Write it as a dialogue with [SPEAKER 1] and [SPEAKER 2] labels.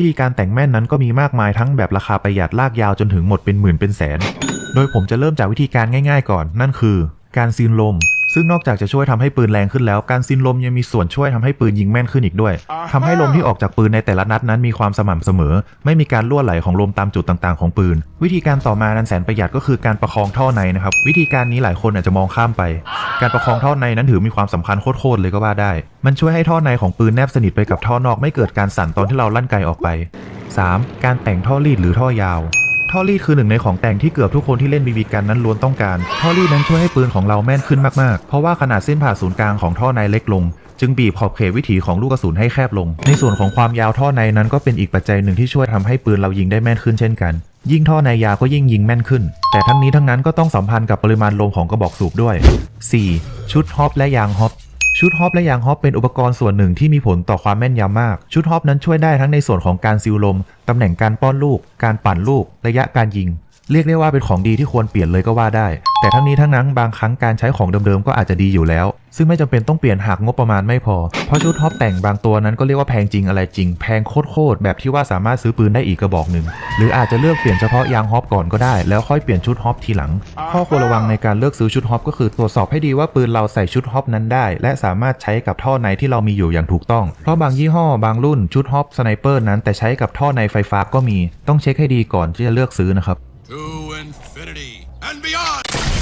[SPEAKER 1] วิธีการแต่งแม่นนั้นก็มีมากมายทั้งแบบราคาประหยัดลากยาวจนถึงหมดเป็นหมื่นเป็นแสน โดยผมจะเริ่มจากวิธีการง่ายๆก่อน นั่นคือ การซีนลม ซึ่งนอกจากจะช่วยทำให้ปืนแรงขึ้นแล้ว การซีนลมยังมีส่วนช่วยทำให้ปืนยิงแม่นขึ้นอีกด้วยทำให้ลมที่ออกจากปืนในแต่ละนัดนั้นมีความสม่ำเสมอ ไม่มีการรั่วไหลของลมตามจุดต่างๆของปืน วิธีการต่อมานั้นแสนประหยัดก็คือการประคองท่อในนะครับ วิธีการนี้หลายคนอาจจะมองข้ามไป การประคองท่อในนั้นถือมีความสำคัญโคตรๆเลยก็ว่าได้ มันช่วยให้ท่อในของปืนแนบสนิทไปกับท่อนอกไม่เกิดการสั่นตอนที่เราลั่นไกออกไป 3. การแต่งท่อรีดหรือท่อยาว ท่อรีดคือหนึ่งในของแต่งที่เกือบทุกคนที่เล่นบีบีกันนั้นล้วนต้องการ ท่อรีดนั้นช่วยให้ปืนของเราแม่นขึ้นมากๆ เพราะว่าขนาดเส้นผ่าศูนย์กลางของท่อในเล็กลง จึงบีบขอบเขตวิถีของลูกกระสุนให้แคบลง ในส่วนของความยาวท่อในนั้นก็เป็นอีกปัจจัยหนึ่งที่ช่วยทำให้ปืนเรายิงได้แม่นขึ้นเช่นกัน ยิ่งท่อในยาวก็ยิ่งยิงแม่นขึ้น แต่ทั้งนี้ทั้งนั้นก็ต้องสัมพันธ์กับปริมาณลมของกระบอกสูบด้วย 4. ชุดฮอปและยางฮอป ชุดฮอปและยางฮอปเป็นอุปกรณ์ส่วนหนึ่งที่มีผลต่อความแม่นยำมาก ชุดฮอปนั้นช่วยได้ทั้งในส่วนของการซิลลม ตำแหน่งการป้อนลูก การปั่นลูก ระยะการยิง เรียกได้ว่าเป็นของดีที่ควรเปลี่ยนเลยก็ว่าได้ แต่ทั้งนี้ทั้งนั้นบางครั้งการใช้ของเดิมๆก็อาจจะดีอยู่แล้ว ซึ่งไม่จำเป็นต้องเปลี่ยนหากงบประมาณไม่พอ เพราะชุดฮอปแต่งบางตัวนั้นก็เรียกว่าแพงจริงอะไรจริง แพงโคตรๆแบบที่ว่าสามารถซื้อปืนได้อีกกระบอกหนึ่ง หรืออาจจะเลือกเปลี่ยนเฉพาะยางฮอปก่อนก็ได้ แล้วค่อยเปลี่ยนชุดฮอปทีหลัง ข้อควรระวังในการเลือกซื้อชุดฮอปก็คือตรวจสอบให้ดีว่าปืนเราใส่ชุดฮอปนั้นได้ และสามารถใช้กับท่อในที่เรามีอยู่อย่างถูกต้อง เพราะบางยี่ห้อบางรุ่นชุดฮอปสไนเปอร์นั้นแต่ใช้กับท่อในไฟฟ้าก็มี ต้องเช็คให้ดีก่อนที่จะเลือกซื้อนะครับ
[SPEAKER 2] to infinity and beyond!